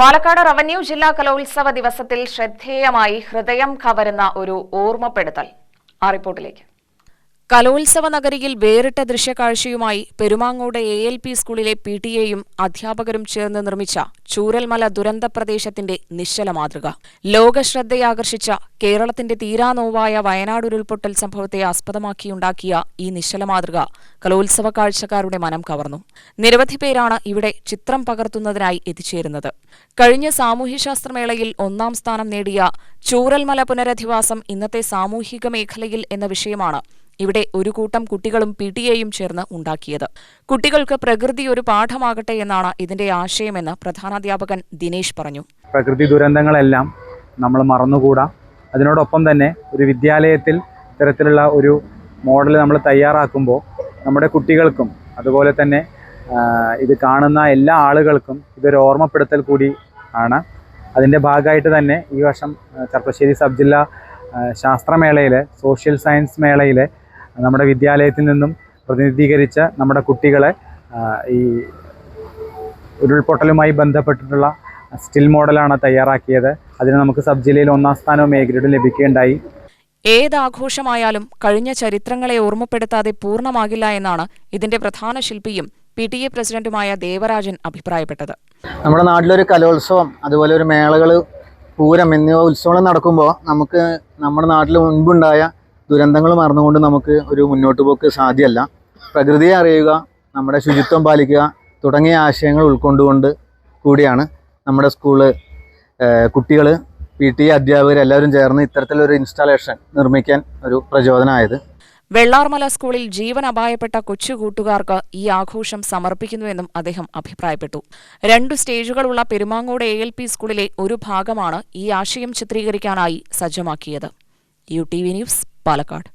Palakkad revenue ജില്ലാ കലോത്സവ ദിവസത്തിൽ ശ്രദ്ധേയമായി ഹൃദയം കവരുന്ന ഒരു ഓർമ്മപ്പെടുത്തൽ. ആ റിപ്പോർട്ടിലേക്ക്. കലോത്സവ നഗരിയിൽ വേറിട്ട ദൃശ്യകാഴ്ചയുമായി പെരുമാങ്ങോട് എ എൽ പി സ്കൂളിലെ പി ടി എയും അധ്യാപകരും ചേർന്ന് നിർമ്മിച്ച ചൂരൽമല ദുരന്ത പ്രദേശത്തിന്റെ നിശ്ചല മാതൃക. ലോകശ്രദ്ധയാകർഷിച്ച കേരളത്തിന്റെ തീരാനോവായ വയനാട് ഉരുൾപൊട്ടൽ സംഭവത്തെ ആസ്പദമാക്കിയുണ്ടാക്കിയ ഈ നിശ്ചല മാതൃക കലോത്സവ കാഴ്ചക്കാരുടെ മനം കവർന്നു. നിരവധി പേരാണ് ഇവിടെ ചിത്രം പകർത്തുന്നതിനായി എത്തിച്ചേരുന്നത്. കഴിഞ്ഞ സാമൂഹ്യശാസ്ത്രമേളയിൽ ഒന്നാം സ്ഥാനം നേടിയ ചൂരൽമല പുനരധിവാസം ഇന്നത്തെ സാമൂഹിക മേഖലയിൽ എന്ന വിഷയമാണ് ഇവിടെ ഒരു കൂട്ടം കുട്ടികളും പി ടി എയും ചേർന്ന് ഉണ്ടാക്കിയത്. കുട്ടികൾക്ക് പ്രകൃതി ഒരു പാഠമാകട്ടെ എന്നാണ് ഇതിന്റെ ആശയമെന്ന് പ്രധാനാധ്യാപകൻ ദിനേശ് പറഞ്ഞു. പ്രകൃതി ദുരന്തങ്ങളെല്ലാം നമ്മൾ മറന്നുകൂടാ. അതിനോടൊപ്പം തന്നെ ഒരു വിദ്യാലയത്തിൽ ഇത്തരത്തിലുള്ള ഒരു മോഡൽ നമ്മൾ തയ്യാറാക്കുമ്പോൾ നമ്മുടെ കുട്ടികൾക്കും അതുപോലെ തന്നെ ഇത് കാണുന്ന എല്ലാ ആളുകൾക്കും ഇതൊരു ഓർമ്മപ്പെടുത്തൽ കൂടി ആണ്. അതിന്റെ ഭാഗമായിട്ട് തന്നെ ഈ വർഷം ചെറുപ്പശ്ശേരി സബ് ജില്ലാ ശാസ്ത്രമേളയിലെ സോഷ്യൽ സയൻസ് മേളയിൽ നമ്മുടെ വിദ്യാലയത്തിൽ നിന്നും പ്രതിനിധീകരിച്ച നമ്മുടെ കുട്ടികളെ ഈ ഉരുൾപൊട്ടലുമായി ബന്ധപ്പെട്ടിട്ടുള്ള സ്റ്റിൽ മോഡലാണ് തയ്യാറാക്കിയത്. അതിന് നമുക്ക് സബ് ജില്ലയിൽ ഒന്നാം സ്ഥാനവും എ ഗ്രേഡും ലഭിക്കുകയുണ്ടായി. ഏതാഘോഷമായാലും കഴിഞ്ഞ ചരിത്രങ്ങളെ ഓർമ്മപ്പെടുത്താതെ പൂർണമാകില്ല എന്നാണ് ഇതിന്റെ പ്രധാന ശില്പിയും പി ടി എ പ്രസിഡന്റുമായ ദേവരാജൻ അഭിപ്രായപ്പെട്ടത്. നമ്മുടെ നാട്ടിലൊരു കലോത്സവം അതുപോലെ ഒരു മേളകൾ പൂരം എന്നിവ ഉത്സവങ്ങൾ നടക്കുമ്പോൾ നമുക്ക് നമ്മുടെ നാട്ടിൽ മുൻപുണ്ടായ ദുരന്തങ്ങൾ മറന്നുകൊണ്ട് നമുക്ക് ഒരു മുന്നോട്ട് പോക്ക് സാധ്യമല്ല. പ്രകൃതിയെ അറിയുക നമ്മുടെ ശുചിത്വം പാലിക്കുക തുടങ്ങിയ ആശയങ്ങൾ ഉൾക്കൊണ്ടുകൊണ്ട് കൂടിയാണ് നമ്മുടെ സ്കൂൾ. കുട്ടികൾ പി ടി അധ്യാപകർ എല്ലാവരും ചേർന്ന് ഇത്തരത്തിലൊരു ഇൻസ്റ്റാളേഷൻ നിർമ്മിക്കാൻ ഒരു പ്രചോദനമായത് വെള്ളാർമല സ്കൂളിൽ ജീവൻ അപായപ്പെട്ട കൊച്ചു കൂട്ടുകാർക്ക് ഈ ആഘോഷം സമർപ്പിക്കുന്നുവെന്നും അദ്ദേഹം അഭിപ്രായപ്പെട്ടു. രണ്ടു സ്റ്റേജുകളുള്ള പെരുമാങ്ങോട് എ എൽ പി സ്കൂളിലെ ഒരു ഭാഗമാണ് ഈ ആശയം ചിത്രീകരിക്കാനായി സജ്ജമാക്കിയത്. U T V news Palakkad